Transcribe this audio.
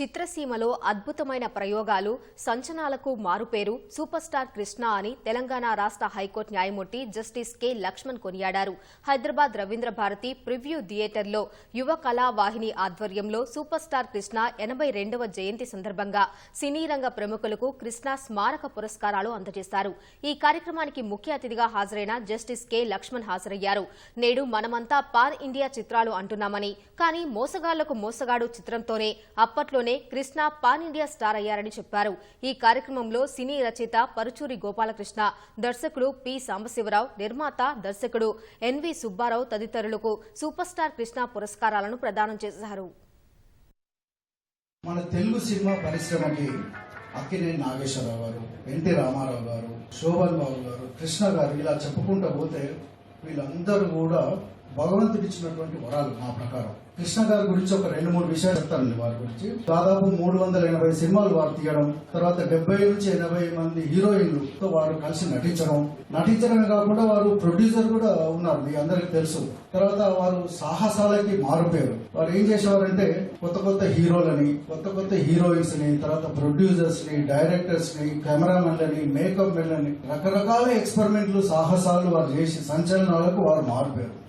చిత్రసీమలో అద్భుతమైన ప్రయోగాలు సంచనాలకు మారుపేరు సూపర్ స్టార్ కృష్ణ అని తెలంగాణ రాష్ట్ర హైకోర్టు న్యాయమూర్తి జస్టిస్ కె. లక్ష్మణ్ కొనియాడారు. హైదరాబాద్ రవీంద్ర భారతి ప్రివ్యూ థియేటర్లో యువ కళావాహిని ఆధ్వర్యంలో సూపర్ స్టార్ కృష్ణ ఎనభై రెండవ జయంతి సందర్భంగా సినీ రంగ ప్రముఖులకు కృష్ణ స్మారక పురస్కారాలు అందజేశారు. ఈ కార్యక్రమానికి ముఖ్య అతిథిగా హాజరైన జస్టిస్ కె. లక్ష్మణ్ హాజరయ్యారు. నేడు మనమంతా పాన్ ఇండియా చిత్రాలు అంటున్నామని కానీ మోసగాళ్ళకు మోసగాడు చిత్రంతోనే అప్పట్లోనే కృష్ణ పాన్ ఇండియా స్టార్ అయ్యారని చెప్పారు. ఈ కార్యక్రమంలో సినీ రచయిత పరుచూరి గోపాలకృష్ణ దర్శకుడు పి. సాంబశివరావు నిర్మాత దర్శకుడు ఎన్వి సుబ్బారావు తదితరులకు సూపర్ స్టార్ కృష్ణ పురస్కారాలను ప్రదానం చేశారు. మన తెలుగు సినిమా పరిశ్రమకి అక్కినేని నాగేశ్వరరావు గారు ఎన్టీ రామారావు గారు శోభన్ బాబు గారు కృష్ణ గారు ఇలా చెప్పుకుంటూ పోతే వీళ్ళందరూ కూడా భగవంతుడు ఇచ్చినటువంటి వరాలు మా ప్రకారం. కృష్ణ గారి గురించి ఒక రెండు మూడు విషయాలు చెప్తానండి వారి గురించి. దాదాపు మూడు వందల ఎనభై సినిమాలు వారు తీయడం తర్వాత డెబ్బై నుంచి ఎనభై మంది హీరోయిన్లతో వారు కలిసి నటించడం. నటించడమే కాకుండా వారు ప్రొడ్యూసర్ కూడా ఉన్నారు మీ అందరికి తెలుసు. తర్వాత వారు సాహసాలకి మారిపోయారు వారు ఏం చేసేవారంటే కొత్త కొత్త హీరోలని కొత్త కొత్త హీరోయిన్స్ని తర్వాత ప్రొడ్యూసర్స్ని డైరెక్టర్స్ని కెమెరామెన్లని మేకప్ మెన్లని రకరకాల ఎక్స్పెరిమెంట్లు సాహసాలు వారు చేసి సంచలనాలకు వారు మారిపోయారు